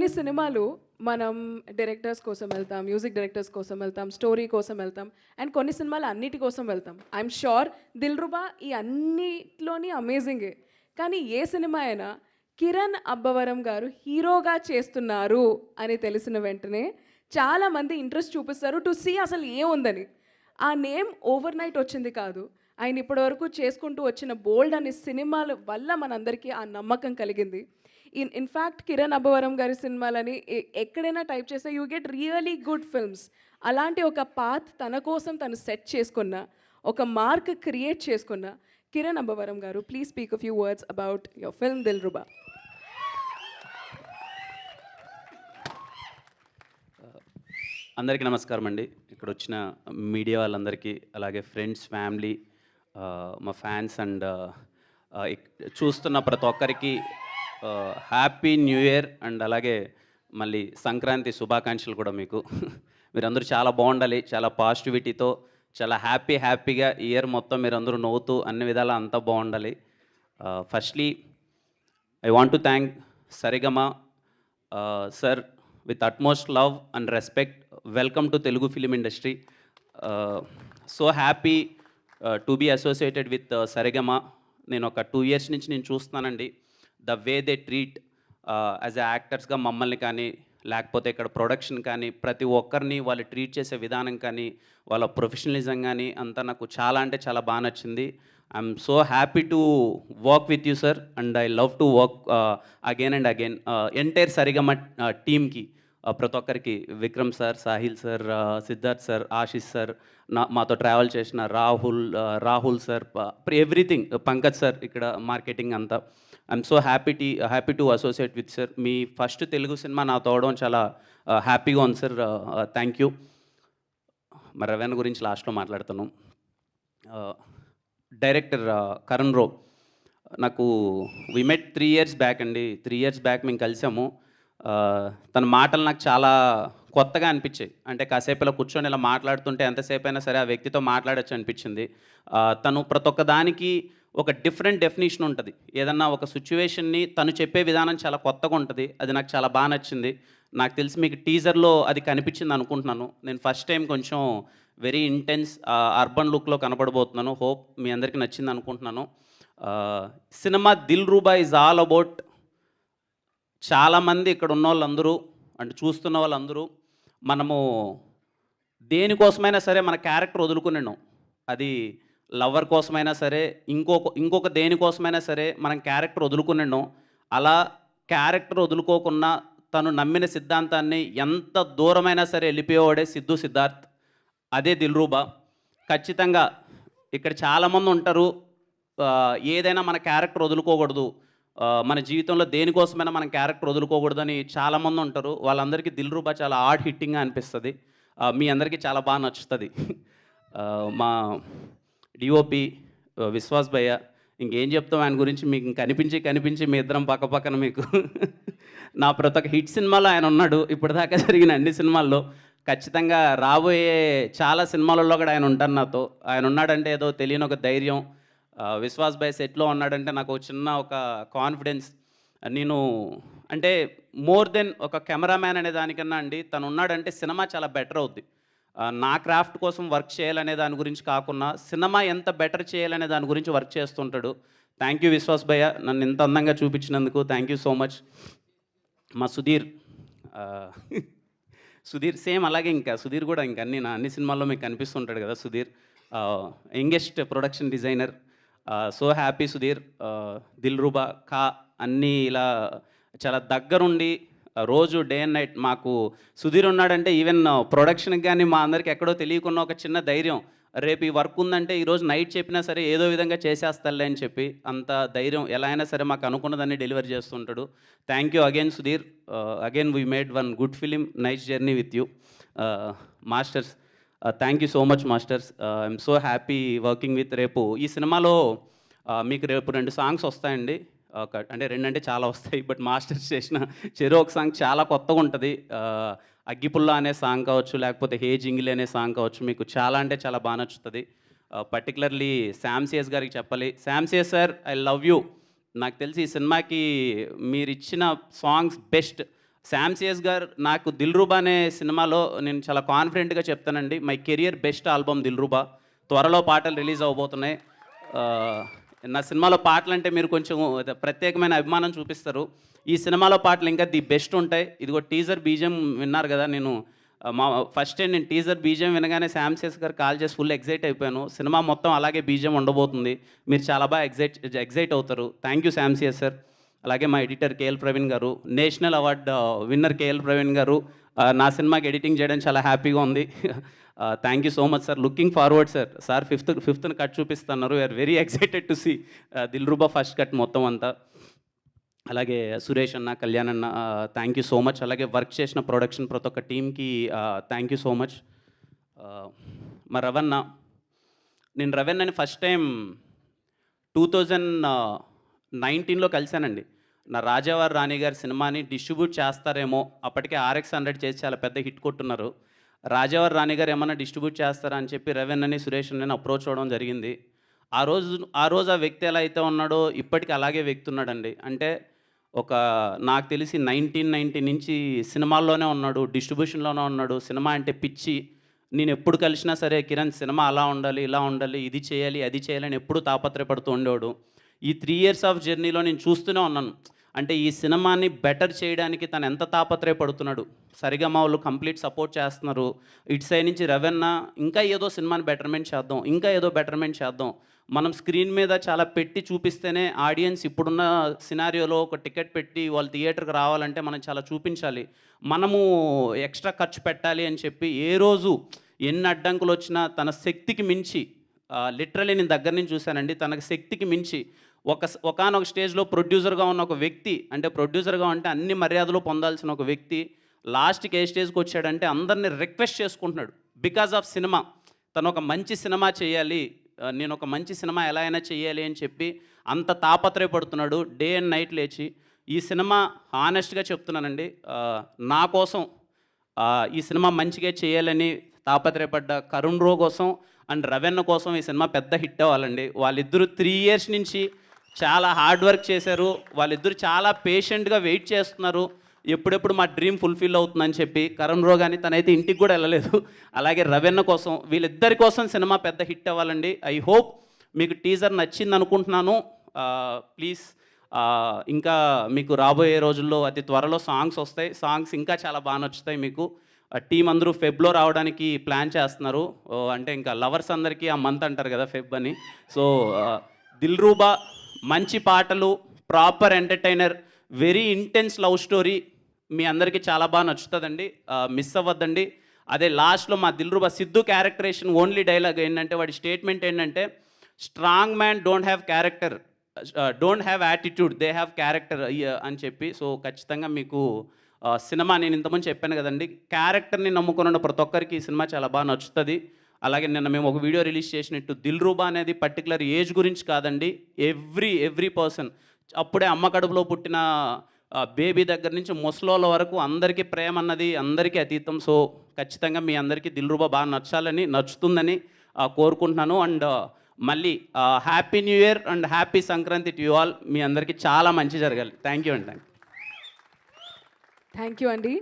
కొన్ని సినిమాలు మనం డైరెక్టర్స్ కోసం వెళ్తాం మ్యూజిక్ డైరెక్టర్స్ కోసం వెళ్తాం స్టోరీ కోసం వెళ్తాం అండ్ కొన్ని సినిమాలు అన్నిటి కోసం వెళ్తాం. ఐఎమ్ షూర్ దిల్ రుబా ఈ అన్నిట్లోని అమేజింగే కానీ ఏ సినిమా అయినా కిరణ్ అబ్బవరం గారు హీరోగా చేస్తున్నారు అని తెలిసిన వెంటనే చాలామంది ఇంట్రెస్ట్ చూపిస్తారు టు సీ అసలు ఏముందని. ఆ నేమ్ ఓవర్ నైట్ వచ్చింది కాదు. ఆయన ఇప్పటివరకు చేసుకుంటూ వచ్చిన బోల్డ్ అనే సినిమాల వల్ల మనందరికీ ఆ నమ్మకం కలిగింది. ఇన్ ఇన్ఫ్యాక్ట్ కిరణ్ అబ్బవరం గారి సినిమాలని ఎక్కడైనా టైప్ చేస్తే you get really good films. అలాంటి ఒక పాత్ తన కోసం తను సెట్ చేసుకున్న ఒక మార్క్ క్రియేట్ చేసుకున్న కిరణ్ అబ్బవరం గారు please speak a few words about your film Dil Ruba అందరికీ నమస్కారం అండి. ఇక్కడ వచ్చిన మీడియా వాళ్ళందరికీ అలాగే ఫ్రెండ్స్ ఫ్యామిలీ మా ఫ్యాన్స్ అండ్ ఇక్- చూస్తున్న ప్రతి ఒక్కరికి హ్యాపీ న్యూ ఇయర్ అండ్ అలాగే మళ్ళీ సంక్రాంతి శుభాకాంక్షలు కూడా మీకు. మీరందరూ చాలా బాగుండాలి చాలా పాజిటివిటీతో చాలా హ్యాపీ హ్యాపీగా ఇయర్ మొత్తం మీరందరూ నవ్వుతూ అన్ని విధాలా అంతా బాగుండాలి. Firstly I want to thank Saregama sir with utmost love and respect welcome to Telugu film industry so happy to be associated with Saregama నేను ఒక టూ ఇయర్స్ నుంచి నేను చూస్తున్నానండి. The way they treat as a యాక్టర్స్గా మమ్మల్ని కానీ లేకపోతే ఇక్కడ production కానీ ప్రతి ఒక్కరిని వాళ్ళు ట్రీట్ చేసే విధానం కానీ వాళ్ళ ప్రొఫెషనలిజం కానీ అంతా నాకు చాలా అంటే చాలా బాగా నచ్చింది. I'm so happy to work with you sir and I love to work again and again entire Saregama టీమ్కి ప్రతి ఒక్కరికి Vikram sir Sahil sir Siddharth sir Ashish sir నా మాతో ట్రావెల్ చేసిన Rahul Rahul sir everything Pankaj sir ఇక్కడ marketing అంతా. I'm so happy tea happy to associate with sir me first Telugu cinema నా తోవడం చాలా హ్యాపీగా ఉంది సార్ థ్యాంక్ యూ మరి రవీణ గురించి లాస్ట్లో మాట్లాడుతాను డైరెక్టర్ కరణ్ రో నాకు we met three years back అండి. త్రీ ఇయర్స్ బ్యాక్ మేము కలిసాము. తన మాటలు నాకు చాలా కొత్తగా అనిపించాయి. అంటే కాసేపు ఇలా కూర్చొని ఇలా మాట్లాడుతుంటే ఎంతసేపు అయినా సరే ఆ వ్యక్తితో మాట్లాడచ్చు అనిపించింది. తను ప్రతి ఒక్క దానికి ఒక డిఫరెంట్ డెఫినేషన్ ఉంటుంది. ఏదన్నా ఒక సిచ్యువేషన్ని తను చెప్పే విధానం చాలా కొత్తగా ఉంటుంది. అది నాకు చాలా బాగా నచ్చింది. నాకు తెలిసి మీకు టీజర్లో అది కనిపించింది అనుకుంటున్నాను. నేను ఫస్ట్ టైం కొంచెం వెరీ ఇంటెన్స్ అర్బన్ లుక్లో కనపడబోతున్నాను హోప్ మీ అందరికీ నచ్చింది అనుకుంటున్నాను. Cinema Dil Ruba is all about చాలామంది ఇక్కడ ఉన్న వాళ్ళందరూ అంటే చూస్తున్న వాళ్ళందరూ మనము దేనికోసమైనా సరే మన క్యారెక్టర్ వదులుకున్నాను అది లవర్ కోసమైనా సరే ఇంకొక ఇంకొక దేనికోసమైనా సరే మనం క్యారెక్టర్ వదులుకున్నాను అలా క్యారెక్టర్ వదులుకోకుండా తను నమ్మిన సిద్ధాంతాన్ని ఎంత దూరమైనా సరే వెళ్ళిపోయేవాడే సిద్ధు సిద్ధార్థ్. అదే దిల్రూబా. ఖచ్చితంగా ఇక్కడ చాలామంది ఉంటారు ఏదైనా మన క్యారెక్టర్ వదులుకోకూడదు. మన జీవితంలో దేనికోసమైనా మనం క్యారెక్టర్ వదులుకోకూడదని చాలామంది ఉంటారు. వాళ్ళందరికీ దిల్రూబా చాలా ఆర్ట్ హిట్టింగ్గా అనిపిస్తుంది. మీ అందరికీ చాలా బాగా నచ్చుతుంది. మా డిఓపి విశ్వాస్ భయ్య ఇంకేం చెప్తాం? ఆయన గురించి మీకు కనిపించి కనిపించి మీ ఇద్దరం పక్క పక్కన మీకు నా ప్రతి ఒక్క హిట్ సినిమాలో ఆయన ఉన్నాడు. ఇప్పటిదాకా జరిగిన అన్ని సినిమాల్లో ఖచ్చితంగా రాబోయే చాలా సినిమాలలో కూడా ఆయన ఉంటారు నాతో. ఆయన ఉన్నాడంటే ఏదో తెలియని ఒక ధైర్యం విశ్వాస్ భాయ్ సెట్లో ఉన్నాడంటే నాకు చిన్న ఒక కాన్ఫిడెన్స్ నేను అంటే మోర్ దెన్ ఒక కెమెరామ్యాన్ అనే దానికన్నా అండి తను ఉన్నాడంటే సినిమా చాలా బెటర్ అవుద్ది. నా క్రాఫ్ట్ కోసం వర్క్ చేయాలనే దాని గురించి కాకుండా సినిమా ఎంత బెటర్ చేయాలనే దాని గురించి వర్క్ చేస్తుంటాడు. థ్యాంక్ యూ విశ్వాస్ భయ్య నన్ను ఇంత అందంగా చూపించినందుకు థ్యాంక్ యూ సో మచ్ మా సుధీర్ సుధీర్ సేమ్ అలాగే ఇంకా సుధీర్ కూడా ఇంకా అన్ని నా అన్ని సినిమాల్లో మీకు కనిపిస్తుంటాడు కదా Sudheer. Youngest production designer so happy Sudheer Dil Ruba కా అన్నీ ఇలా చాలా దగ్గరుండి రోజు డే అండ్ నైట్ మాకు సుధీర్ ఉన్నాడంటే ఈవెన్ ప్రొడక్షన్కి కానీ మా అందరికి ఎక్కడో తెలియకున్న ఒక చిన్న ధైర్యం. రేపు ఈ వర్క్ ఉందంటే ఈరోజు నైట్ చెప్పినా సరే ఏదో విధంగా చేసేస్తాలే అని చెప్పి అంత ధైర్యం ఎలా అయినా సరే మాకు అనుకున్నదాన్ని డెలివరీ చేస్తుంటాడు. Thank you again Sudheer. Again we made one good film nice journey with you masters thank you so much masters I'm so happy working with రేపు ఈ సినిమాలో uh, మీకు రేపు రెండు సాంగ్స్ వస్తాయండి. Uh, ఒక అంటే రెండు అంటే చాలా వస్తాయి బట్ మాస్టర్స్ చేసిన చెరో ఒక సాంగ్ చాలా కొత్తగా ఉంటుంది. Uh, అగ్గిపుల్ల అనే సాంగ్ కావచ్చు లేకపోతే హే జింగిలి అనే సాంగ్ కావచ్చు మీకు చాలా అంటే చాలా బాగా నచ్చుతుంది. పర్టికులర్లీ శామ్సియస్ గారికి చెప్పాలి. Sam CS sir I love you నాకు తెలిసి ఈ సినిమాకి మీరు ఇచ్చిన సాంగ్స్ బెస్ట్ శామ్ సిఎస్ గారు నాకు దిల్రూబా అనే సినిమాలో నేను చాలా కాన్ఫిడెంట్గా చెప్తానండి. My career best album Dilruba త్వరలో పాటలు రిలీజ్ అవబోతున్నాయి నా సినిమాలో పాటలు అంటే మీరు కొంచెం ప్రత్యేకమైన అభిమానం చూపిస్తారు. ఈ సినిమాలో పాటలు ఇంకా ది బెస్ట్ ఉంటాయి. ఇదిగో టీజర్ బీజం విన్నారు కదా నేను మా ఫస్ట్ టైం నేను టీజర్ బీజం వినగానే శామ్ సిఎస్ గారు కాల్ చేసి ఫుల్ ఎగ్జైట్ అయిపోయాను. సినిమా మొత్తం అలాగే బీజం ఉండబోతుంది. మీరు చాలా బాగా ఎగ్జైట్ ఎగ్జైట్ అవుతారు. Thank you Sam CS sir అలాగే మా ఎడిటర్ కేఎల్ ప్రవీణ్ గారు national award winner KL Praveen గారు నా సినిమాకి ఎడిటింగ్ చేయడం చాలా హ్యాపీగా ఉంది. Thank you so much sir looking forward sir sir fifth ఫిఫ్త్ని cut చూపిస్తున్నారు. We are very excited to see Dil Ruba first cut మొత్తం అంతా. అలాగే సురేష్ అన్న కళ్యాణ్ అన్న థ్యాంక్ యూ సో మచ్ అలాగే వర్క్ చేసిన ప్రొడక్షన్ ప్రతి ఒక్క టీమ్కి థ్యాంక్ యూ సో మచ్ మా రవన్న నేను రవన్నని ఫస్ట్ టైం టూ థౌజండ్ నైన్టీన్లో కలిశానండి. నా రాజావారి రాణి గారి సినిమాని డిస్ట్రిబ్యూట్ చేస్తారేమో అప్పటికే ఆర్ఎక్స్ హండ్రెడ్ చేసి చాలా పెద్ద హిట్ కొట్టున్నారు. రాజావారి రాణి గారు ఏమన్నా డిస్ట్రిబ్యూట్ చేస్తారా అని చెప్పి రవెన్ అని సురేష్ నేను అప్రోచ్ అవ్వడం జరిగింది. ఆ రోజు ఆ రోజు ఆ వ్యక్తి ఎలా అయితే ఉన్నాడో ఇప్పటికీ అలాగే వ్యక్తి ఉన్నాడండి అంటే ఒక నాకు తెలిసి నైన్టీన్ నైన్టీ నుంచి సినిమాల్లోనే ఉన్నాడు డిస్ట్రిబ్యూషన్లోనే ఉన్నాడు. సినిమా అంటే పిచ్చి. నేను ఎప్పుడు కలిసినా సరే కిరణ్ సినిమా అలా ఉండాలి ఇలా ఉండాలి ఇది చేయాలి అది చేయాలని ఎప్పుడు తాపత్రయపడుతూ ఉండేవాడు. ఈ త్రీ ఇయర్స్ ఆఫ్ జర్నీలో నేను చూస్తూనే ఉన్నాను. అంటే ఈ సినిమాని బెటర్ చేయడానికి తను ఎంత తాపత్రయపడుతున్నాడు. మా వాళ్ళు కంప్లీట్ సపోర్ట్ చేస్తున్నారు. ఇటు సైడ్ నుంచి రవెన్న ఇంకా ఏదో సినిమాని బెటర్మెంట్ చేద్దాం ఇంకా ఏదో బెటర్మెంట్ చేద్దాం. మనం స్క్రీన్ మీద చాలా పెట్టి చూపిస్తేనే ఆడియన్స్ ఇప్పుడున్న సినారియోలో ఒక టికెట్ పెట్టి వాళ్ళు థియేటర్కి రావాలంటే మనం చాలా చూపించాలి. మనము ఎక్స్ట్రా ఖర్చు పెట్టాలి అని చెప్పి ఏ రోజు ఎన్ని అడ్డంకులు వచ్చినా తన శక్తికి మించి లిటరలీ నేను దగ్గర నుంచి చూశానండి తనకు శక్తికి మించి ఒక ఒకనొక స్టేజ్లో ప్రొడ్యూసర్గా ఉన్న ఒక వ్యక్తి అంటే ప్రొడ్యూసర్గా అంటే అన్ని మర్యాదలు పొందాల్సిన ఒక వ్యక్తి లాస్ట్కి ఏ స్టేజ్కి వచ్చాడంటే అందరిని రిక్వెస్ట్ చేసుకుంటున్నాడు. Because of cinema. తను ఒక మంచి సినిమా చేయాలి నేను ఒక మంచి సినిమా ఎలా అయినా చేయాలి అని చెప్పి అంత తాపత్రయపడుతున్నాడు. డే అండ్ నైట్ లేచి. ఈ సినిమా హానెస్ట్గా చెప్తున్నానండి. నా కోసం ఈ సినిమా మంచిగా చేయాలని తాపత్రయపడ్డ కరుణ్ రో కోసం అండ్ రవెన్న కోసం ఈ సినిమా పెద్ద హిట్ అవ్వాలండి. వాళ్ళిద్దరూ త్రీ ఇయర్స్ నుంచి చాలా హార్డ్ వర్క్ చేశారు. వాళ్ళిద్దరూ చాలా పేషెంట్గా వెయిట్ చేస్తున్నారు. ఎప్పుడెప్పుడు మా డ్రీమ్ ఫుల్ఫిల్ అవుతుందని చెప్పి కరణ్ రో కానీ తనైతే ఇంటికి కూడా వెళ్ళలేదు. అలాగే రవెన్న కోసం వీళ్ళిద్దరి కోసం సినిమా పెద్ద హిట్ అవ్వాలండి. ఐ హోప్ మీకు టీజర్ నచ్చింది అనుకుంటున్నాను. ప్లీజ్ ఇంకా మీకు రాబోయే రోజుల్లో అతి త్వరలో సాంగ్స్ వస్తాయి. సాంగ్స్ ఇంకా చాలా బాగా నచ్చుతాయి మీకు. టీం అందరూ ఫెబ్లో రావడానికి ప్లాన్ చేస్తున్నారు. ఓ, అంటే ఇంకా లవర్స్ అందరికీ ఆ మంత్ అంటారు కదా ఫెబ్ అని. సో దిల్ రూబా మంచి పాటలు proper entertainer very intense love story మీ అందరికీ చాలా బాగా నచ్చుతుందండి. మిస్ అవ్వద్దండి. అదే లాస్ట్లో మా Dilruba Siddhu characterisation only dialogue ఏంటంటే వాడి స్టేట్మెంట్ ఏంటంటే strong man don't have character don't have attitude they have character అని చెప్పి సో ఖచ్చితంగా మీకు సినిమా నేను ఇంతకుముందు చెప్పాను కదండి. క్యారెక్టర్ని నమ్ముకున్న ప్రతి ఒక్కరికి ఈ సినిమా చాలా బాగా నచ్చుతుంది. అలాగే నిన్న మేము ఒక వీడియో రిలీజ్ చేసినట్టు దిల్ రూబా అనేది పర్టికులర్ ఏజ్ గురించి కాదండి. ఎవ్రీ ఎవ్రీ పర్సన్ అప్పుడే అమ్మ కడుపులో పుట్టిన బేబీ దగ్గర నుంచి ముసలోళ్ళ వరకు అందరికీ ప్రేమ అన్నది అందరికీ అతీతం. సో ఖచ్చితంగా మీ అందరికీ దిల్రూబా బాగా నచ్చాలని నచ్చుతుందని కోరుకుంటున్నాను. అండ్ మళ్ళీ happy new year and happy Sankranti to all. మీ అందరికీ చాలా మంచి జరగాలి. థ్యాంక్ యూ అండి. థ్యాంక్ యూ థ్యాంక్ యూ అండి.